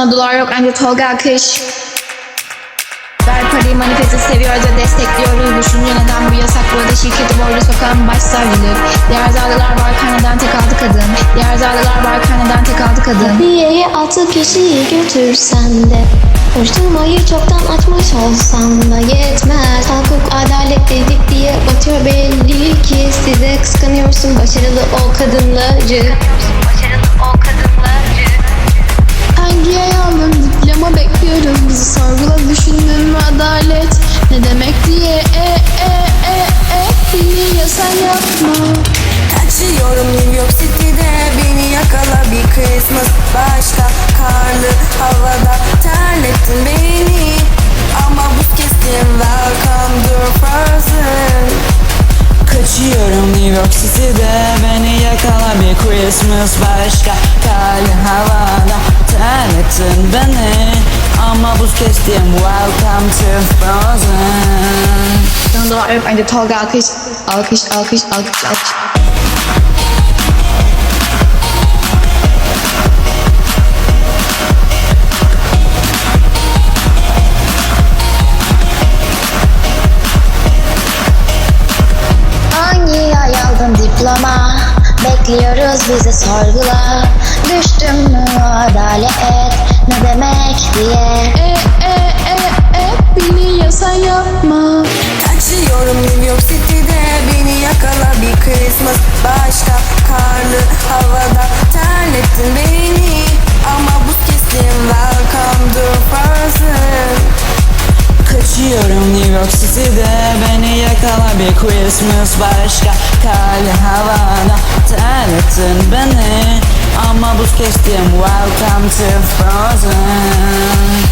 Sana dolar yok. Ancak Tolga akış Ver parayı manifesti seviyoruz ve destekliyoruz. Düşünce neden bu yasak? Burada şirketi borcu sokan başsavcılık Diğer zalılar var karneden tek aldı kadın. Diğer zalılar var karneden tek aldı kadın. Adliyeye altı kişiyi götürsen de Soruşturmayı çoktan açmış olsan da yetmez. Hukuk adalet dedik diye batıyor belli ki. Size kıskanıyorsun başarılı ol kadınları Bizi sorgula düşündün mü adalet? Ne demek diye e e e e Biliyorsan yapma? Kaçıyorum New York City'de Beni yakala bir Christmas. Başta karlı havada Terlettin beni. Ama buz kestim Welcome to Frozen. Kaçıyorum New York City'de Beni yakala bir Christmas. Başka karlı havada Terlettin beni Ama buz kestim Welcome to Frozen. Yok ancak Tolga alkış Alkış alkış alkış alkış. Hangi ay aldın diploma? Bekliyoruz bizi sorgula. Düştüm mü? Adalet. Ne demek diye E e e e Biliyorsan yapma Kaçıyorum New York City'de Beni yakala bir Christmas. Başta karlı havada Terlettin beni. Ama buz kestim Welcome to Kaçıyorum New York City'de Beni yakala bir Christmas. Başka karlı havada Terlettin beni Ama buz kestim Welcome to Frozen